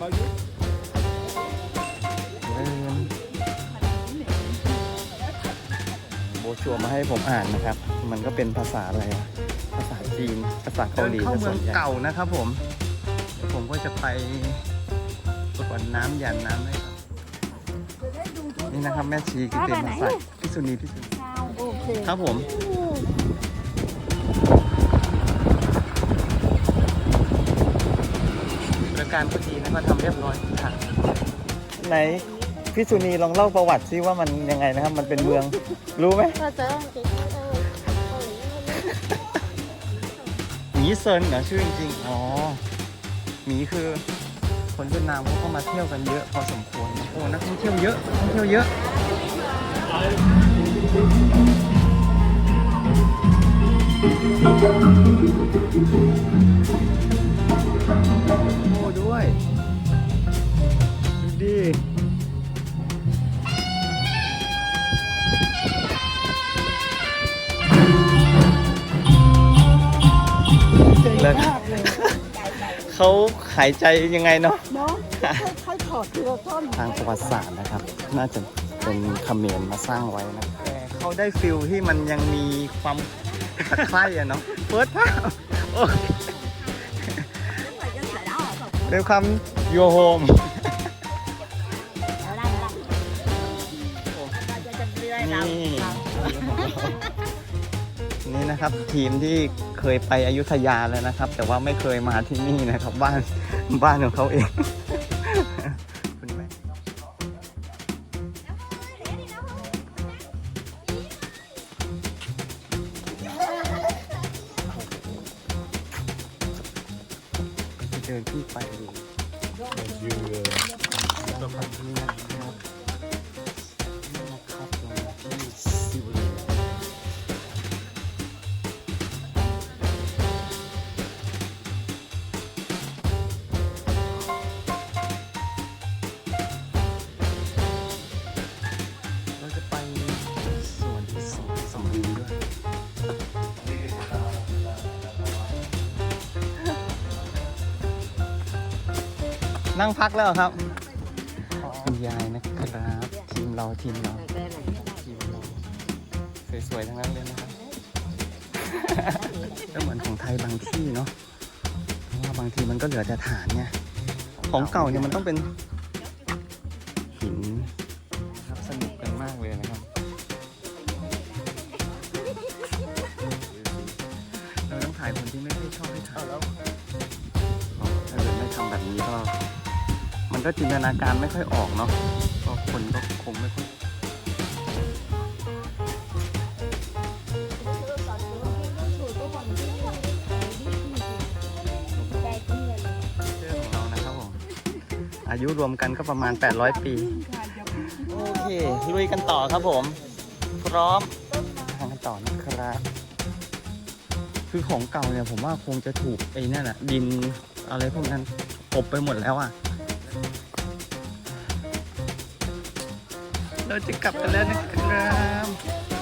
เดินโบชัวร์มาให้ผมอ่านนะครับ มันก็เป็นภาษาอะไรอะภาษาจีน ภาษาเกาหลีเข้าเมืองเก่านะครับผมเดี๋ยวผมก็จะไปสวนน้ำหยันน้ำด้วยครับ นี่นะครับแม่ชีกิติมาศักดิ์พิสุนีพิสุนีโอเคครับผมบ การก็ดีนะก็ทำเรียบร้อยทุกทางไหนพี่สุนีลองเล่าประวัติซิว่ามันยังไงนะครับ มันเป็นเมืองรู้ไหมก็จะเด็กเออหมีเซินเหรอชื่อจริงๆอ๋อหมีคือคนเวียดนามเขาก็มาเที่ยวกันเยอะพอสมควรนะโอ้นักท่องเที่ยวเยอะนักท่องเที่ยวเยอะโอ้ แล้วเขาหายใจยังไงเนาะเนาะค่อยๆถอดทีละท่อนทางประวัติศาสตร์นะครับ น่าจะเป็นเขมรมาสร้างไว้นะแต่เขาได้ฟิลที่มันยังมีความตะไคร่อะเนาะเปิดภาพโอ้ยเป็นความโยโฮมนี่ นี่นะครับทีมที่เคยไปอยุธยาแล้วนะครับ แต่ว่าไม่เคยมาที่นี่นะครับ บ้านบ้านของเขาเองคุณแม่ไปเดินที่ไปดูนี่นะครับนี่นะครับ นั่งพักแล้วเหรอครับคุณยายนะครับทีมเราทีมเราทีมเราสวยๆทั้งนั้นเลยนะครับก็เหมือนของไทยบางที่เนาะเพราะว่าบางทีมันก็เหลือแต่ฐานเนี่ยของเก่าเนี่ยมันต้องเป็นหินนะครับสนุกกันมากเลยนะครับเราต้องถ่ายคนที่ไม่ได้ชอบให้ถ่ายแล้วถ้าเกิดไม่ทำแบบนี้ก็ มันก็จินตนาการไม่ค่อยออกเนาะก็คนก็คงไม่ค่อยเรื่องของเรานะครับผม อายุรวมกันก็ประมาณ 800 ปี โอเคลุยกันต่อครับผม พร้อมทางกันต่อนะครับ คือของเก่าเนี่ยผมว่าคงจะถูกไอ้นั่นอะดินอะไรพวกนั้นกบไปหมดแล้วอะ เราจะกลับกันแล้วนะครับ